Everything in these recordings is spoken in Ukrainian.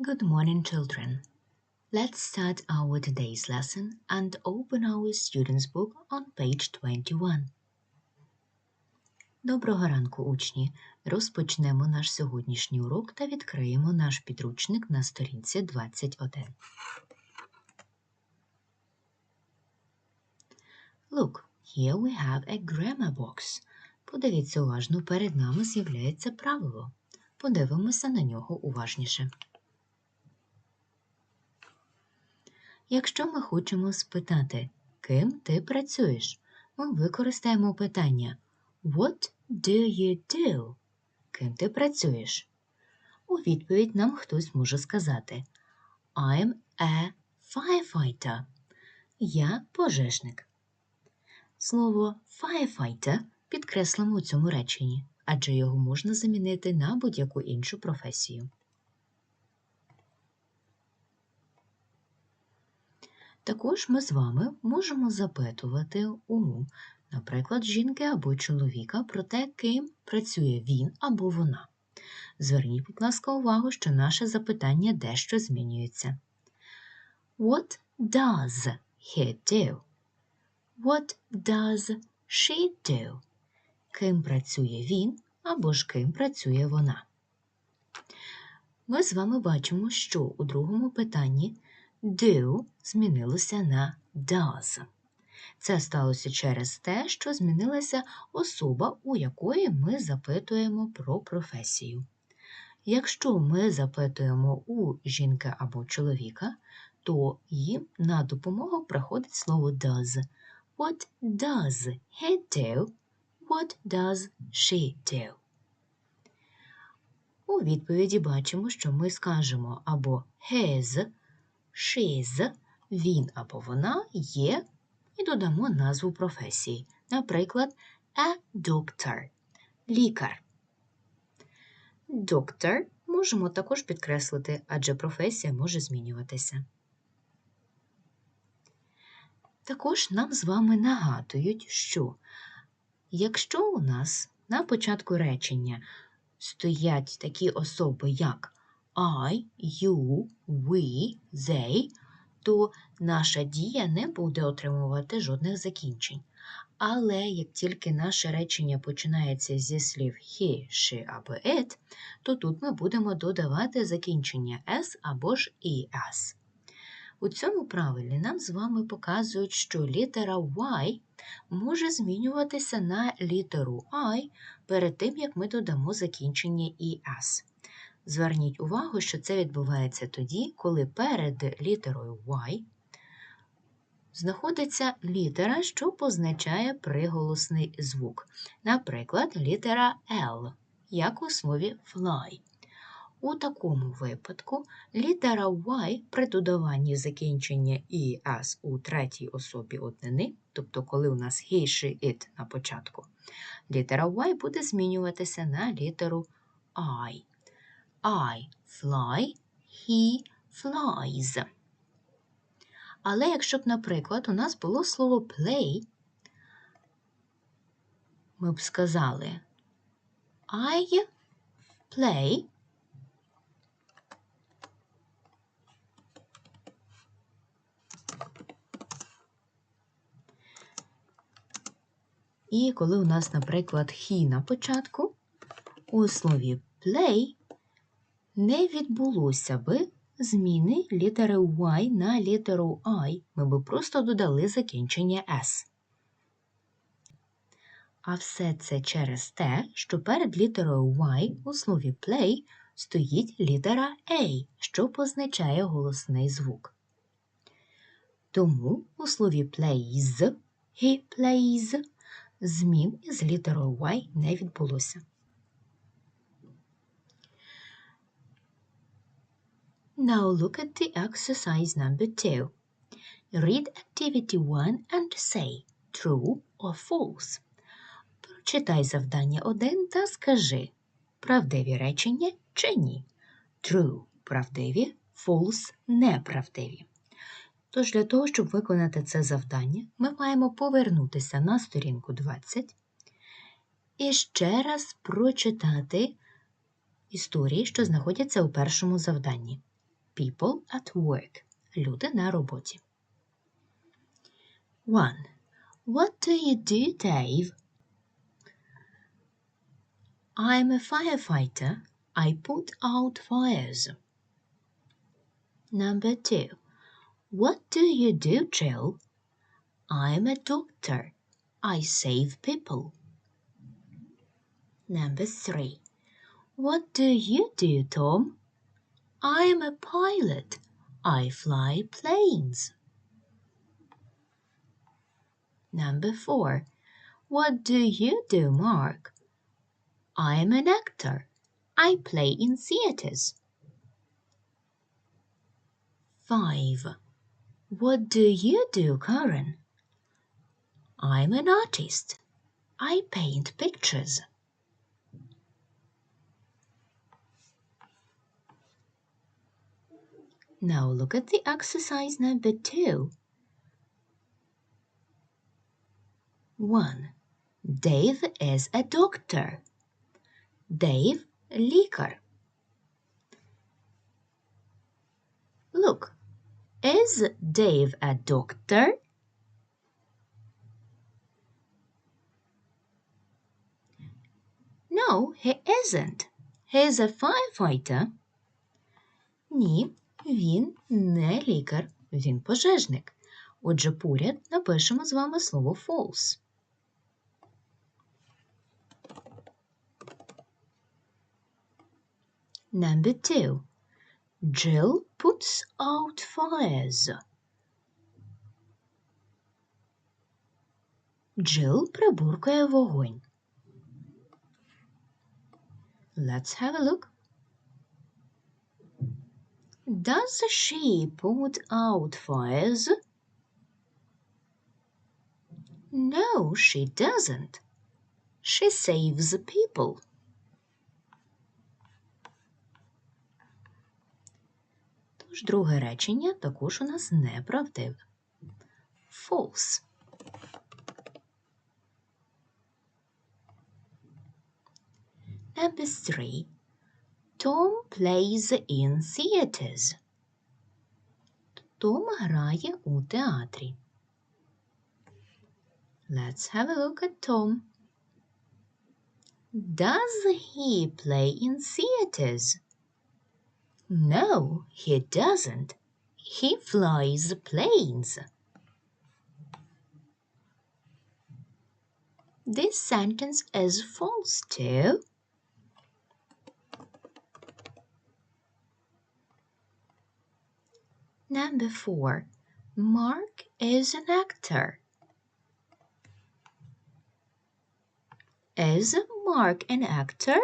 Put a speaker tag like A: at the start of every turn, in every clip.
A: Good morning, children. Let's start our today's lesson and open our student's book on page 21. Доброго ранку, учні! Розпочнемо наш сьогоднішній урок та відкриємо наш підручник на сторінці 21. Look, here we have a grammar box. Подивіться уважно, перед нами з'являється правило. Подивимося на нього уважніше. Якщо ми хочемо спитати, ким ти працюєш, ми використаємо питання What do you do? Ким ти працюєш? У відповідь нам хтось може сказати I'm a firefighter. Я пожежник. Слово firefighter підкреслимо у цьому реченні, адже його можна замінити на будь-яку іншу професію. Також ми з вами можемо запитувати у, наприклад, жінки або чоловіка про те, ким працює він або вона. Зверніть, будь ласка, увагу, що наше запитання дещо змінюється. What does he do? What does she do? Ким працює він або ж ким працює вона? Ми з вами бачимо, що у другому питанні do змінилося на does. Це сталося через те, що змінилася особа, у якої ми запитуємо про професію. Якщо ми запитуємо у жінки або чоловіка, то їм на допомогу приходить слово does. What does he do? What does she do? У відповіді бачимо, що ми скажемо або his, she's, він або вона є, і додамо назву професії. Наприклад, a doctor – лікар. Доктор можемо також підкреслити, адже професія може змінюватися. Також нам з вами нагадують, що якщо у нас на початку речення стоять такі особи, як I, you, we, they, то наша дія не буде отримувати жодних закінчень. Але як тільки наше речення починається зі слів he, she або it, то тут ми будемо додавати закінчення s або ж es. У цьому правилі нам з вами показують, що літера Y може змінюватися на літеру I перед тим, як ми додамо закінчення ES. Зверніть увагу, що це відбувається тоді, коли перед літерою Y знаходиться літера, що позначає приголосний звук. Наприклад, літера L, як у слові fly. У такому випадку літера Y при додаванні закінчення «es» у третій особі однини, тобто коли у нас he, she, it на початку, літера Y буде змінюватися на літеру I. I fly, he flies. Але якщо б, наприклад, у нас було слово play, ми б сказали I play. І коли у нас, наприклад, he на початку, у слові play не відбулося би зміни літери Y на літеру I, ми би просто додали закінчення S. А все це через те, що перед літерою Y у слові play стоїть літера A, що позначає голосний звук. Тому у слові plays, he plays, змін із літерою Y не відбулося. Now look at the exercise number two. Read activity one and say true or false. Прочитай завдання 1 та скажи, правдиві речення чи ні. True правдиві, false неправдиві. Тож для того, щоб виконати це завдання, ми маємо повернутися на сторінку 20 і ще раз прочитати історії, що знаходяться у першому завданні. People at work. Люди на роботі. One. What do you do, Dave? I'm a firefighter. I put out fires. Number two. What do you do, Jill? I'm a doctor. I save people. Number three. What do you do, Tom? I'm a pilot. I fly planes. Number four. What do you do, Mark? I'm an actor. I play in theaters. Five. What do you do, Karen? I'm an artist. I paint pictures. Now look at the exercise number two. 1. Dave is a doctor. Dave лікар. Look, is Dave a doctor? No, he isn't. He's a firefighter. Ні, Він не лікар, він пожежник. Отже, поряд напишемо з вами слово false. Number two. Jill puts out fires. Jill прибуркує вогонь. Let's have a look. Does she put out fires? No, she doesn't. She saves people. Тож друге речення також у нас неправдиве. False. Number three. Tom plays in theaters. Том грає у театрі. Let's have a look at Tom. Does he play in theaters? No, he doesn't. He flies planes. This sentence is false too. Number four. Mark is an actor. Is Mark an actor?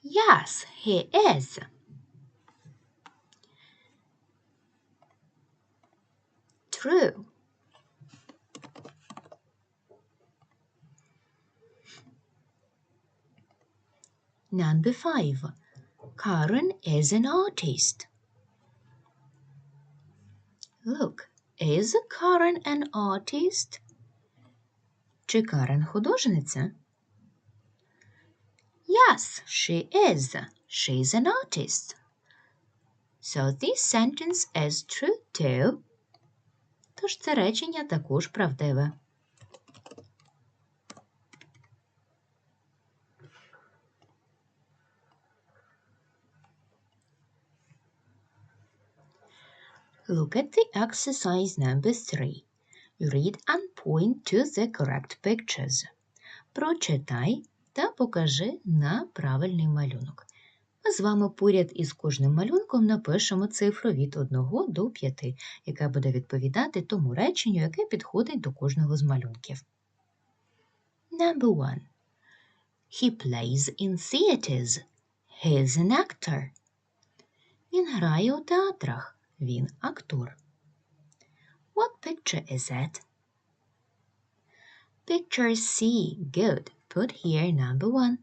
A: Yes, he is. True. Number five. Karen is an artist. Look, is Karen an artist? Чи Карен художниця? Yes, she is. She's an artist. So this sentence is true too. Тож це речення також правдиве. Look at the exercise number three. Read and point to the correct pictures. Прочитай та покажи на правильний малюнок. Ми з вами поряд із кожним малюнком напишемо цифру від 1 до 5, яка буде відповідати тому реченню, яке підходить до кожного з малюнків. Number one. He plays in theaters. He is an actor. Він грає у театрах. Він актор. What picture is that? Picture C. Good. Put here number one.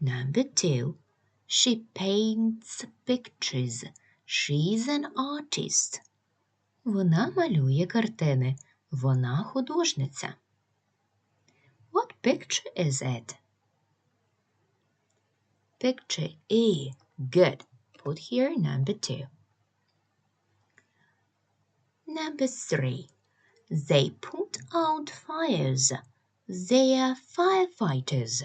A: Number two. She paints pictures. She's an artist. Вона малює картини. Вона художниця. What picture is it? picture E? Good. Put here number two. Number three. They put out fires. They are firefighters.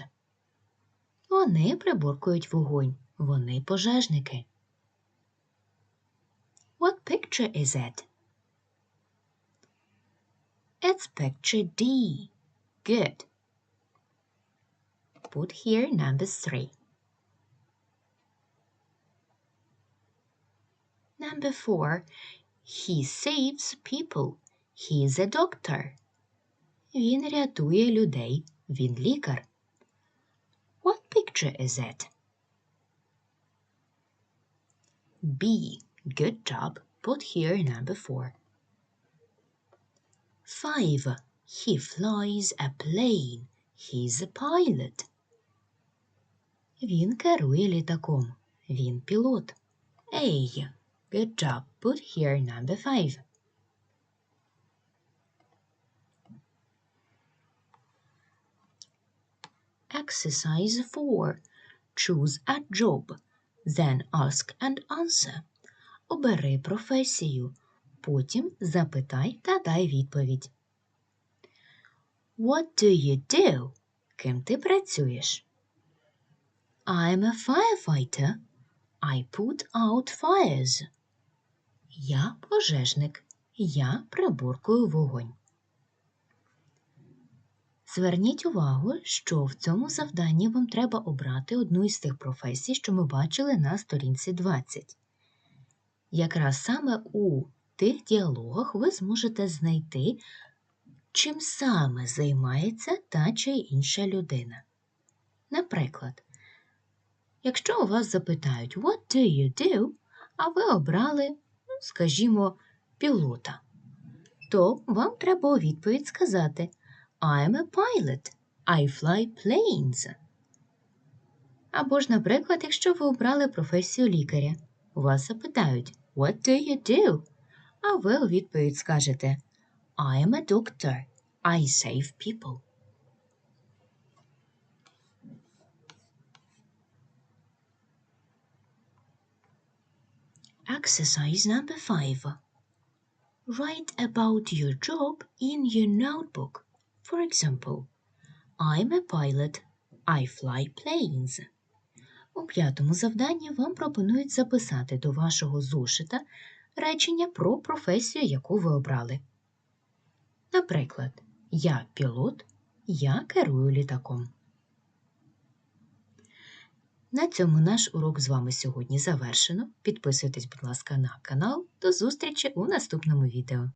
A: Вони приборкують вогонь. Вони пожежники. What picture is it? It's picture D. Good. Put here number three. Number four. He saves people. He's a doctor. Він рятує людей. Він лікар. What picture is it? B. Good job. Put here number four. Five. He flies a plane. He's a pilot. Він керує літаком. Він пілот. A. Good job. Put here number five. Exercise 4. Choose a job. Then ask and answer. Обери професію. Потім запитай та дай відповідь. What do you do? Ким ти працюєш? I'm a firefighter. I put out fires. Я пожежник. Я приборкую вогонь. Зверніть увагу, що в цьому завданні вам треба обрати одну із тих професій, що ми бачили на сторінці 20. Якраз саме у тих діалогах ви зможете знайти, чим саме займається та чи інша людина. Наприклад, якщо у вас запитають What do you do? а ви обрали, скажімо, пілота, то вам треба у відповідь сказати I'm a pilot. I fly planes. Або ж, наприклад, якщо ви обрали професію лікаря, вас запитають What do you do? А ви у відповідь скажете I am a doctor. I save people. Exercise number five. Write about your job in your notebook. For example, I'm a pilot. I fly planes. У п'ятому завданні вам пропонують записати до вашого зошита речення про професію, яку ви обрали. Наприклад, я пілот, я керую літаком. На цьому наш урок з вами сьогодні завершено. Підписуйтесь, будь ласка, на канал. До зустрічі у наступному відео.